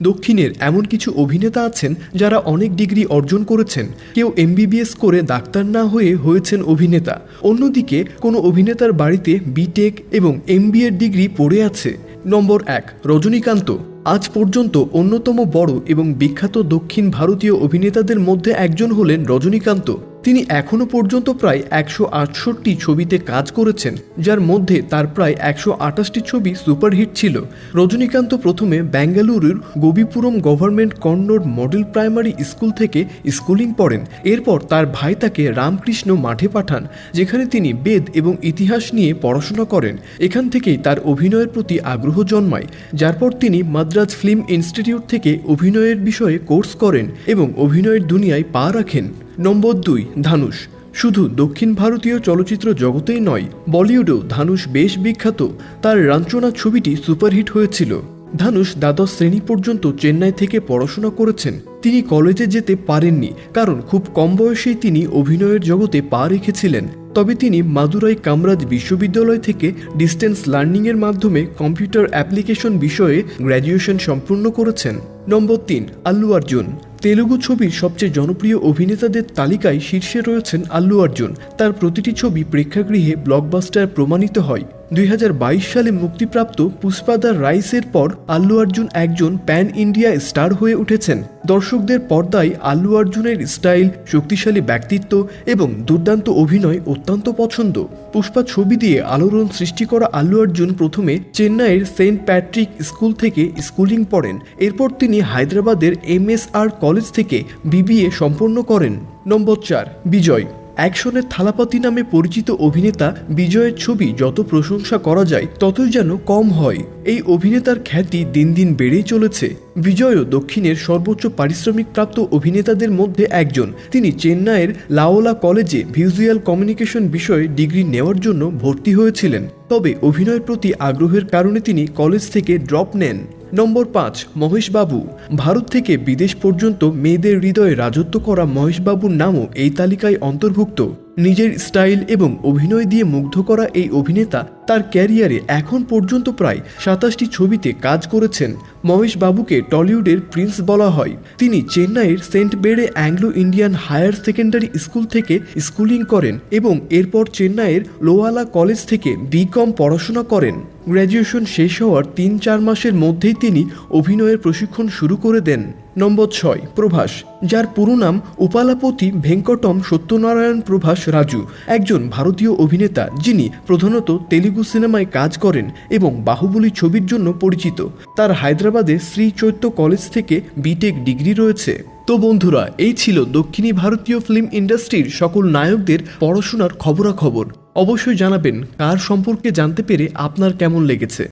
দক্ষিণের এমন কিছু অভিনেতা আছেন যারা অনেক ডিগ্রি অর্জন করেছেন। কেউ এমবিবিএস করে ডাক্তার না হয়ে হয়েছেন অভিনেতা। অন্যদিকে কোনো অভিনেতার বাড়িতে বিটেক এবং এমবিএর ডিগ্রি পড়ে আছে। নম্বর এক, রজনীকান্ত। আজ পর্যন্ত অন্যতম বড় এবং বিখ্যাত দক্ষিণ ভারতীয় অভিনেতাদের মধ্যে একজন হলেন রজনীকান্ত। তিনি এখনও পর্যন্ত প্রায় একশো আটষট্টি ছবিতে কাজ করেছেন, যার মধ্যে তার প্রায় একশো আটাশটি ছবি সুপারহিট ছিল। রজনীকান্ত প্রথমে বেঙ্গালুরুর Gavipuram government Kannada model primary school থেকে স্কুলিং পড়েন। এরপর তার ভাই তাকে রামকৃষ্ণ মাঠে পাঠান, যেখানে তিনি বেদ এবং ইতিহাস নিয়ে পড়াশোনা করেন। এখান থেকেই তার অভিনয়ের প্রতি আগ্রহ জন্মায়, যার পর তিনি মাদ্রাজ ফিল্ম ইনস্টিটিউট থেকে অভিনয়ের বিষয়ে কোর্স করেন এবং অভিনয়ের দুনিয়ায় পা রাখেন। নম্বর দুই ধানুষ শুধু দক্ষিণ ভারতীয় চলচ্চিত্র জগতেই নয়, বলিউডেও ধানুষ বেশ বিখ্যাত। তার রাঞ্চনা ছবিটি সুপারহিট হয়েছিল। ধানুষ দ্বাদশ শ্রেণি পর্যন্ত চেন্নাই থেকে পড়াশোনা করেছেন। তিনি কলেজে যেতে পারেননি, কারণ খুব কম বয়সেই তিনি অভিনয়ের জগতে পা রেখেছিলেন। তবে তিনি মাদুরাই কামরাজ বিশ্ববিদ্যালয় থেকে ডিস্টেন্স লার্নিংয়ের মাধ্যমে কম্পিউটার অ্যাপ্লিকেশন বিষয়ে গ্র্যাজুয়েশন সম্পূর্ণ করেছেন। নম্বর তিন, আল্লু অর্জুন। তেলুগু ছবির সবচেয়ে জনপ্রিয় অভিনেতাদের তালিকায় শীর্ষে রয়েছেন আল্লু অর্জুন। তার প্রতিটি ছবি প্রেক্ষাগৃহে ব্লকবাস্টার প্রমাণিত হয়। দুই হাজার বাইশ সালে মুক্তিপ্রাপ্ত পুষ্পাদার রাইসের পর আল্লু অর্জুন একজন প্যান ইন্ডিয়া স্টার হয়ে উঠেছেন। দর্শকদের পর্দায় আল্লু অর্জুনের স্টাইল, শক্তিশালী ব্যক্তিত্ব এবং দুর্দান্ত অভিনয় অত্যন্ত পছন্দ। পুষ্পা ছবি দিয়ে আলোড়ন সৃষ্টি করা আল্লু অর্জুন প্রথমে চেন্নাইয়ের সেন্ট প্যাট্রিক স্কুল থেকে স্কুলিং পড়েন। এরপর তিনি হায়দ্রাবাদের এমএসআর কলেজ থেকে বিবিএ সম্পন্ন করেন। নম্বর চার, বিজয়। অ্যাকশনের থালাপাতি নামে পরিচিত অভিনেতা বিজয়ের ছবি যত প্রশংসা করা যায়, ততই যেন কম হয়। এই অভিনেতার খ্যাতি দিন দিন বেড়েই চলেছে। বিজয়ও দক্ষিণের সর্বোচ্চ পারিশ্রমিক প্রাপ্ত অভিনেতাদের মধ্যে একজন। তিনি চেন্নাইয়ের লাওলা কলেজে ভিজুয়াল কমিউনিকেশন বিষয়ে ডিগ্রি নেওয়ার জন্য ভর্তি হয়েছিলেন। তবে অভিনয়ের প্রতি আগ্রহের কারণে তিনি কলেজ থেকে ড্রপ নেন। নম্বর পাঁচ, মহেশবাবু। ভারত থেকে বিদেশ পর্যন্ত মেয়েদের হৃদয়ে রাজত্ব করা মহেশবাবুর নামও এই তালিকায় অন্তর্ভুক্ত। নিজের স্টাইল এবং অভিনয় দিয়ে মুগ্ধ করা এই অভিনেতা তার ক্যারিয়ারে এখন পর্যন্ত প্রায় সাতাশটি ছবিতে কাজ করেছেন। মহেশ বাবুকে টলিউডের প্রিন্স বলা হয়। তিনি চেন্নাইয়ের সেন্ট বেড়ে Anglo Indian higher secondary school থেকে স্কুলিং করেন এবং এরপর চেন্নাইয়ের লোয়ালা কলেজ থেকে বিকম পড়াশোনা করেন। গ্র্যাজুয়েশন শেষ হওয়ার তিন চার মাসের মধ্যেই তিনি অভিনয়ের প্রশিক্ষণ শুরু করে দেন। নম্বর ছয়, প্রভাস, যার পুরো নাম উপালাপতি ভেঙ্কটম সত্যনারায়ণ প্রভাস রাজু, একজন ভারতীয় অভিনেতা যিনি প্রধানত তেলুগু সিনেমায় কাজ করেন এবং বাহুবলী ছবির জন্য পরিচিত। তার হায়দ্রাবাদে শ্রী চৈত্য কলেজ থেকে বিটেক ডিগ্রি রয়েছে। তো বন্ধুরা, এই ছিল দক্ষিণী ভারতীয় ফিল্ম ইন্ডাস্ট্রির সকল নায়কদের পড়াশোনার খবরাখবর। অবশ্যই জানাবেন কার সম্পর্কে জানতে পেরে আপনার কেমন লেগেছে।